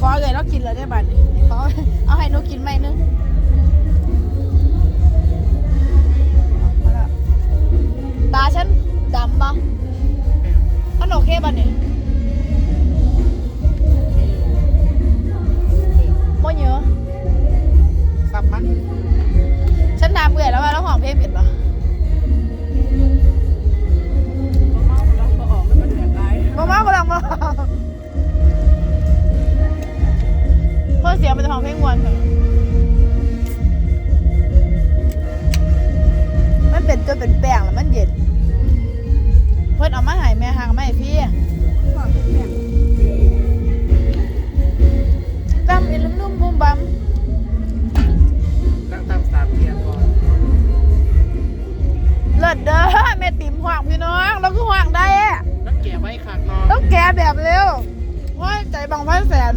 ขอเลยต้องกินเลยได้บัดนี้ขอเอาให้หนูกินไหมนึงตาฉันดำปะมันโอเคบัเนี้โมเยอะสับมัน ฉันดำเกลือแล้วมาแล้วหอมเพลงผิดปะ องพี่น้องเราคือห่างได้ต้องแก่ไว้ขาดนอนต้องแก่แบบเร็วว่าใจบังพันแสน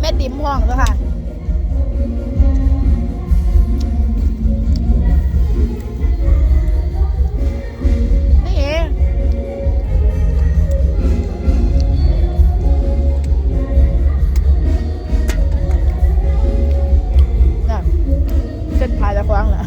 แม่ติ๋มห่องเลยค่ะจนพายจะคว้างเหรอ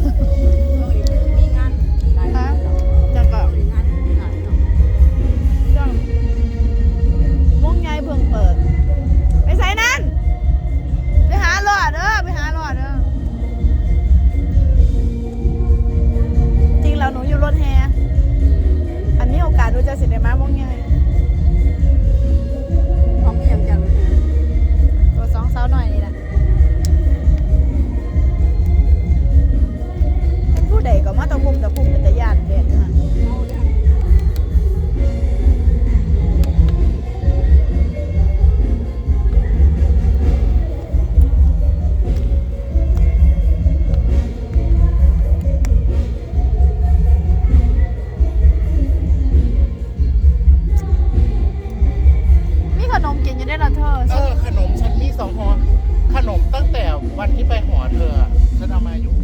ที่ไปหอเธอฉันำอะไรอยู่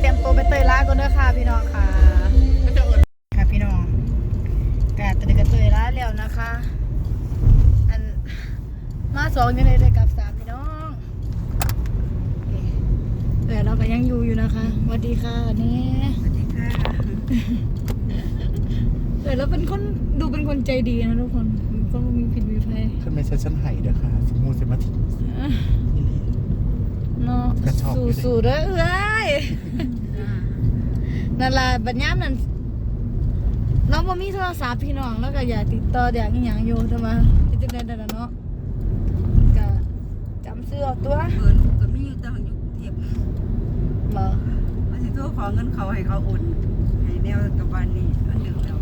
เตรียมตัวไปเตยล่ากันเด้อค่ะพี่น้องค่ะค่ะพี่น้องกาตะกะเตยล่าแล้วนะคะ อันมาสองยังเลยได้กับสามพี่น้องแต่เราก็ยังอยู่อยู่นะคะสวัสดีค่ะนี่สวัสดีค่ะแต่เราเป็นคนดูเป็นคนใจดีนะทุกคนก็มีผิดมีแพ้ขึ้นไปเซสชั่นไห่เด้อค่ะสมมูลเซมาทิเนาะสู่รเด้อเอ้อ นั่นล่ะบัดยามนั้นน้องบ่มีโทรศัพท์พี่น้องแล้วก็อยากติดต่ออยากอีหยังอยู่แต่ว่าจังได๋นั่นเนาะก็จำซื้อเอาตัวเพิ่นก็มีอยู่แต่อยู่กรุงเทพบ่มันสิโทรขอเงินเขาให้เขาอุ่นให้แนวกับบ้านนี้อันนึงแล้ว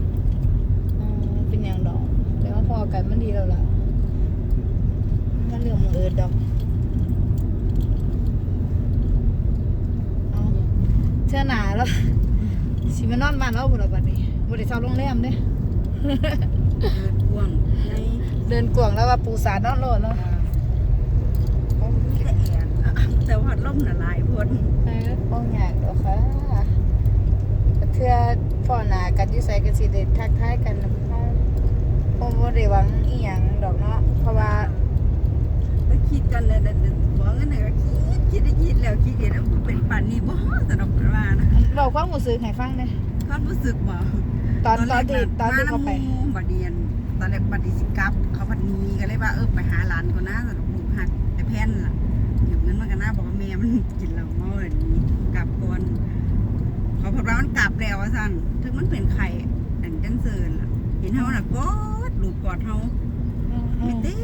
อ๋อเป็นอย่างดอกแต่ว่าพอกันมันดีแล้วล่ะมันเรื่องมือเอิดดอก เชื่อหนาแล้วสิมานอนบ้านเราบ่ล่ะบัดนี้บ่ได้เช่าโรงแรมเด้เดินพ่วงในเดินกวางแล้วว่าปูสาดนอนโลดเนาะมีแต่แอนแต่ว่าลมน่ะหลายพ้นเออป้องอยากดอกค่ะเทื่อพ่อหน้ากันอยู่ไสก็สิได้ทักทายกันนำเขาบ่บ่ได้หวังอีหยังดอกเนาะเพราะว่าแล้ว คิดกันเลยขอเงินไหนก็คิดคิดได้คิดแล้วคิดเห็นแล้วเป็นปันนี้บ่สนุกว่านะบอกความรู้สึกให้ฟังเด้ความรู้สึกบ่ตอนตอนที่ตอนที่เขาไปบัดเดียนตอนแรกบัดดีสิกลับเขาบัดนี้ก็เลยว่าเออไปหาหลานก่อนนะสนุกลูกหักแต่แพนล่ะหยิบเงินมากันนะบอกว่าแม่มันกินเหล้าเมาเลยนี่กลับก่อนเขาพอว่ามันกลับแล้วว่าซั่นถึงมันเป็นไข่อันจังเซินล่ะเห็นเฮาน่ะกอดลูกกอดเฮา ไม่เต้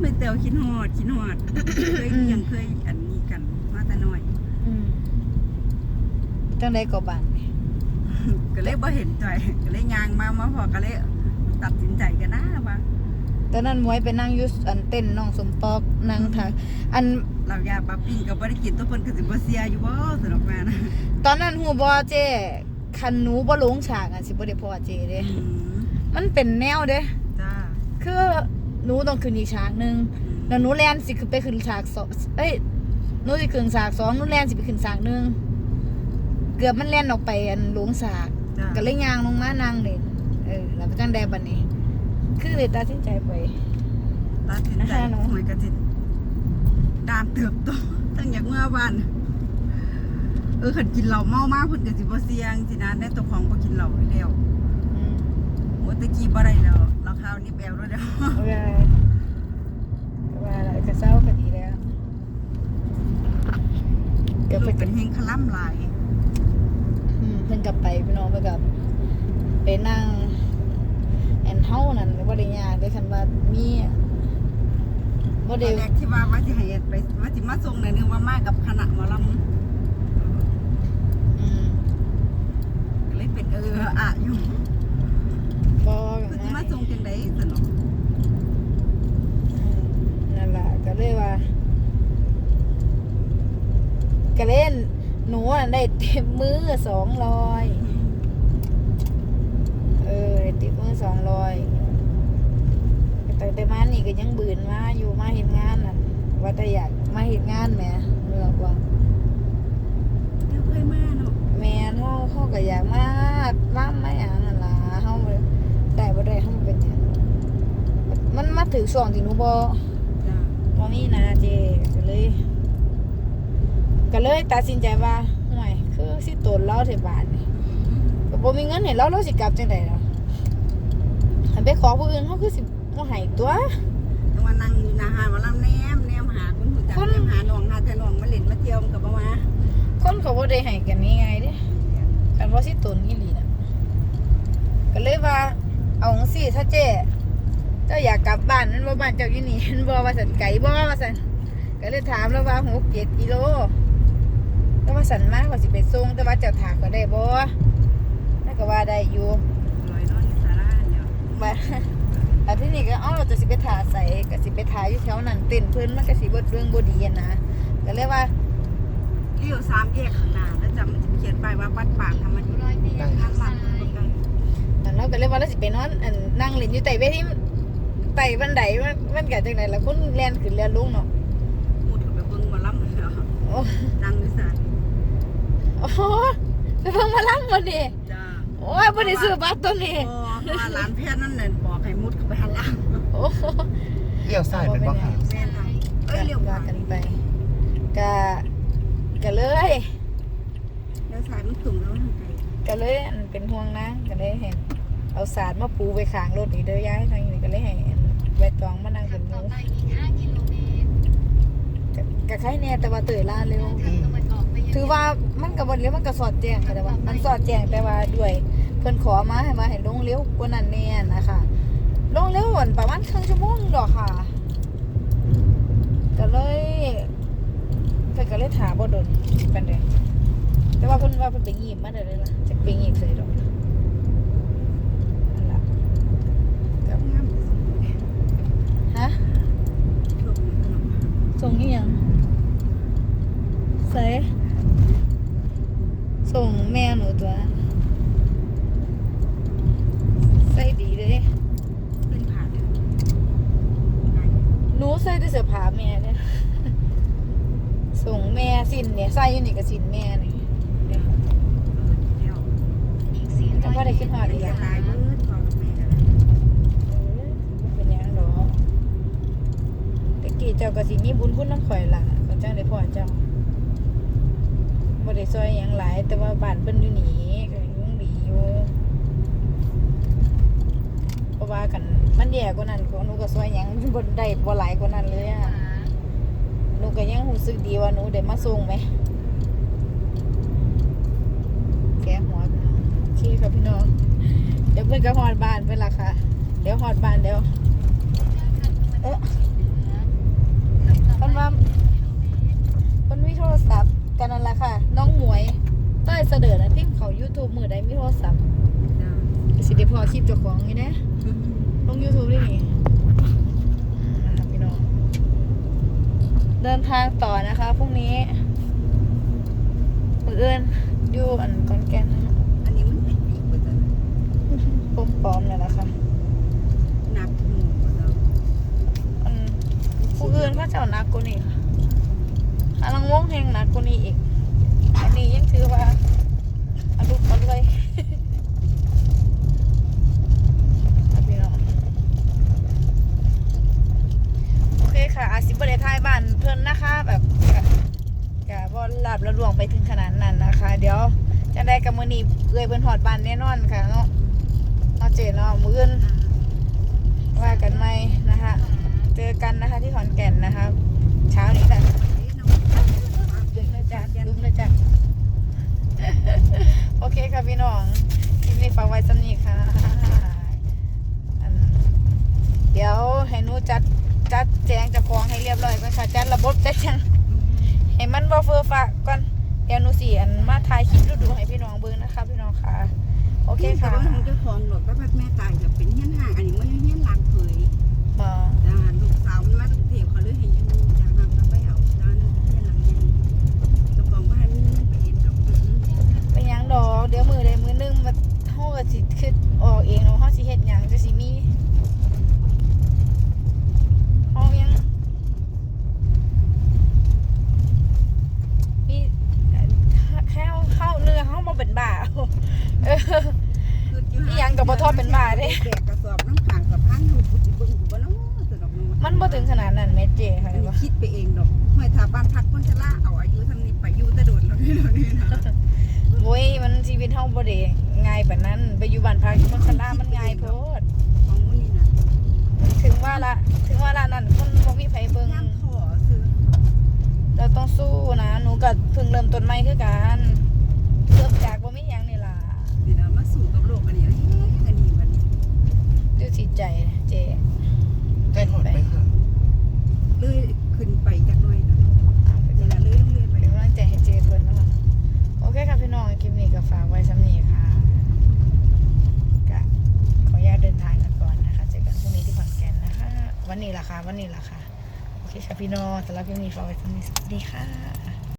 ไม่เต้วคิดฮอดคิดฮอดเคยยังเคยอันนี้กันมาแต่น้อยอืมจังไดก็บานนี่ก็เลยบ่เห็นใจก็เลยยางมามาพอก็เลยตัดสินใจกันนะว่าตอนนั้นมวยไปนั่งอยู่อันเต้นน้องสมปอกนั่งทาอันเราอยากปลาปิ้งก็บ่ได้กินตัวเพิ่นก็สิบ่เสียอยู่บ่สำหรับแม่นะตอนนั้นฮู้บ่เจ้คันหนูบ่ลงฉากอะสิบ่ได้พอเจ้เด้อืมมันเป็นแนวเด้จ้าคือ หนูต้องขึ้นอีกฉากหนึงแล้วหนูแลนสิขึ้นไปขึ้นฉากสองเอ้ยหนูสิขึ้นฉากสองหนูแลนสิไปขึ้นฉากหนึ่งเกือบมันแล่นออกไปอันหลวงฉากจ้าก็เลยยางลงมานางเล่นเออแล้วก็จังได้บัดนี้ คือเลยตัดสินใจไป ตัดสินใจนะคะหนูหวยก็สิดานเติบโตตั้งอยากเมื่อบ้านเออคันกินเหล้าเมามากเพิ่นก็สิบ่เสี่ยงสินะได้ตัวของบ่กินเหล้าอยู่แล้วอืมโอ้ตะกี้บ่ได้แล้วราคานี่แปลวแล้วเด้อเอาไว้เอาไว้แล้วก็เศร้าก็ดีแล้วเดี๋ยวลูไปกเป็นเฮงคล่ำหลายอืมเพิ่นกลับไปพี่น้องไปกับไปนั่งแอนเฮานั่นบ่ได้ยากได้คันว่ามีอะบ่ตอได้นแรกที่ว่าว่าสิให้ไปว่าสิมาส่งในอยนึงว่ามากับคณะหมอลอืมำก็เลยเป็นเอออะอยู่ บ่คือสินะมาส่งจังไดสนุกอืมนั่นล่ะก็เลยว่าก็เล่นหนูน่ะได้เต็มมือ200เออได้เต็มมือ200แต่แต่มานี่ก็ยังบืนมาอยู่มาเฮ็ดงานน่ะว่าแต่อยากมาเฮ็ดงานแหมเลือกว่าเดี๋ยวเคยมาเนาะแม่นเฮาเฮาก็อยากมามามาหยังนั่นล่ะเฮาบ่ได้บ่ได้เฮาบ่เป็นหยัง มันมาถึงช่วงที่หนูบ่จ้าบ่มีนะเจก็เลย ก็เลยตัดสินใจว่าห่วยคือสิตนเราเทบาทนี่ก็บ่มีเงินให้เราเราสิกลับจังได๋ล่ะอันไปขอผู้อื่นเฮาคือสิบ่ให้ตัวต้องมานั่งอยู่หนาหาหมอลำแนมแนมหาคุณผู้จักแนมหาน้องหาแต่น้องมาเล่นมาเที่ยวมันก็บ่มาคนก็บ่ได้ให้กันง่ายๆเด้กันว่าสิตนอีหลีน่ะก็เลยว่าเอาจังซี่ถ้าเจ้ เจ้าอยากกลับบ้านนั่นบ่บ้านเจ้าอยู่นี่นั่นบ่ว่าซั่นไกลบ่ว่าซั่นก็เลยถามแล้วว่า6 7กิโลแล้วว่าสันมากว่าสิไปส่งแต่ว่าเจ้าถากก็ได้บ่นั่นก็ว่าได้อยู่ลอยนอนอยู่ศาลาเนี่ยบัดอันที่นี่ก็เอ้าเราจะสิไปถ่าใส่ก็สิไปถ่ายอยู่แถวนั้นเต้นเพิ่นมันก็สิเบิดเรื่องบ่ดีอะนะก็เลยว่าเลี้ยวสามแยกข้างหน้าแล้วจำมันจะเขียนป้ายว่าวัดปากธรรมนิทานทางบ้านคนบ่ไกลอันเราก็เลยว่าเราสิไปนอนอันนั่งเล่นอยู่ใต้เวที ไต่บันไดมันมันก็จังไดล่ะคนแล่นขึ้นแล่นลงเนาะหมูถูกไปเบิ่งหมาลำแล้วโอ้ดังอยู่ศาลโอ้โหไปเพิ่งมาล้ำบ่นี่จ้าโอ้ยบ่ได้ซื้อบัตรตัวนี้โอ้เพราะว่าร้านแพทย์นั่นน่ะบอกให้มุดเข้าไปหันหลังโอ้โหเลี้ยวซ้ายเป็นบ่ค่ะแม่นค่ะเอ้ยเลี้ยวขวาว่ากันไปก็ก็เลยเลี้ยวซ้ายมันสูงแล้วทางไกลก็เลยอันเป็นห่วงนะก็เลยเห็นเอาสารมาปูไปขางรถนี่เด้อย่ายทางนี้ก็เลยให้อัน ใบตองมานั่งเป็นหมูก็ก็ใครแน่แต่ว่าเตยล่าเร็วถือว่ามันกับบนเรียกมันก็สอดแจ้งค่ะแต่ว่ามันสอดแจ้งแต่ว่าด้วยพพิ่นขอมาให้มาให้ลงเร็วกว่านั้นแน่นะคะลงเร็ววันประมาณครึ่งชั่วโมงดอกค่ะก็เลยเพิ่นก็เลยถามบ่โดนเป็นไดแต่ว่าเพิ่นว่าเพิ่นไปงีบมาได้เลยล่ะจะไปงีบใส่ดอกนั่นล่ะ งามที่สุดเลย ฮะ ช่วงนี้ก็ลำบาก ส่งอีหยังใส่ส่งแม่หนูตัวใส่ดีเลย เป็นผ่าเลย หนูใส่แต่เสื้อผ้าแม่เนี่ย ส่งแม่ สินเนี่ยใส่อยู่นี่ก็สินแม่นี่เดี๋ยวเออดีแล้วก็พอได้ขึ้นหอดอีกอย่าแล้วตายเบิดพอกับแม่กันเลยเออบ่เป็นหยังดอกตะกี้เจ้าก็สิมีบุญคุณน้ำข่อยล่ะก็จังได้พ่อเจ้าบ่ได้ซอยหยังหลาย แต่ว่าบ้านเพิ่นอยู่นี่ก็ยังดีอยู่เพราะว่ากันมันแย่กว่านั้นก็หนูก็ซอยหยังบ่ได้บ่หลายกว่านั้นเลยอะห นูก็ยังรู้สึกดีว่าหนูได้มาส่งไหมแกหัวพี่น้องโอเคค่ะพี่น้อง เดี๋ยวเพื่อนก็หอดบ้านเพื่อนละค่ะ เดี๋ยวหอดบ้านเดี๋ยวเออเพิ่นว่าเพิ่นมีโทรศัพท์กันนั่นละค่ะ น้องหมวยใต้เสด็จนะพิมพ์เขา YouTube มือใดมีโทรศัพท์จ้าสิเดี๋ยวพอคลิปเจ้าของนี่นะลง YouTube ได้นี่นะคะพี่น้อง เดินทางต่อนะคะพรุ่งนี้มือเอื้นอยู่อันกอนแก่นนะคะอันนี้มันเป็นปีกว่าจะปมปลอมเลยนะคะหนักหมู่กว่าจะอันผู้อื่นก็จะเอาหนักกว่านี้ค่ะอันลังวงแห่งหนักกว่านี้อีกอันนี้ยังถือว่าอรุณอร่วย ค่ะพี่น้องโอเคค่ะ อาซิบเดทายบ้านเพิ่นนะคะ แบบกะกะบ่หลับระลวงไปถึงขนาดนั้นนะคะ เดี๋ยวจะได้กับมื อนี้เอื้อยเพิ่นหอดบ้านแน่นอนค่ะเนาะเอาเจเนาะมืออื่นว่ากันไหมนะคะ เจอกันนะคะที่ขอนแก่นนะคะ เช้านี้แต่ดึงเลยจ้ะดึงเลยจ้ะโอเคค่ะพี่น้องคลิปนี้ฝากไว้สำนีค่ะเดี๋ยวให้นูจัดจัดแจงจะคลองให้เรียบร้อยก่อนค่ะจัดระบบจัดจังให้มันบ่เฟอร์ฝากก่อนเดี๋ยวนูสิอันมาถ่ายคลิปดูดูให้พี่น้อง โอเคค่ะแต่ว่ามันเจ้าของหรอกก็พัดแม่ตายจะเป็นเฮี้ยนห่างอันนี้มันเฮี้ยนหลานเผยมาจ้าลูกสาวมันมาตั้งเทพเขาเลยให้อยูจ้าห้ามรับไปเอาจ้าเฮี้ยนหลังยังเจ้าของบ้านมันไปเห็นดอกอืม ไปหยังดอกเดี๋ยวมือใดมือหนึงมาเฮาก็สิคิดออกเองเนาะเฮาสิเฮ็ดหยังจะสิมีเฮายังมีแค่เข้าเนื้อเฮาบ่เป็นบ้า เออ คือ อีหยังก็บ่ทอดเป็นบาทเด้ แบกกระสอบน้ำขางกับพันลูกกูสิเบิ่งกูบ่เนาะสะดอกเนาะ มันบ่ถึงขนาดนั้นแม่ เจค่ะอันนี้ว่าคิดไปเองดอกห้อยถ้าบ้านพักคนชราเอาอายุทำนี้ไปอยู่แต่โดดแล้วนี่เนาะนี่นะโว้ยมันชีวิตเฮาบ่ได้ง่ายปานนั้น ไปอยู่บ้านพักอยู่คนชรามันง่ายโพดของมื้อนี้น่ะถึงว่าละถึงว่าละนั่นคนบ่มีไผเบิ่งย่างขอซื้อเราต้องสู้นะ หนูก็เพิ่งเริ่มต้นใหม่คือกัน สำหรับคลิปนี้ฝากไว้สำนีสวัสดีค่ะ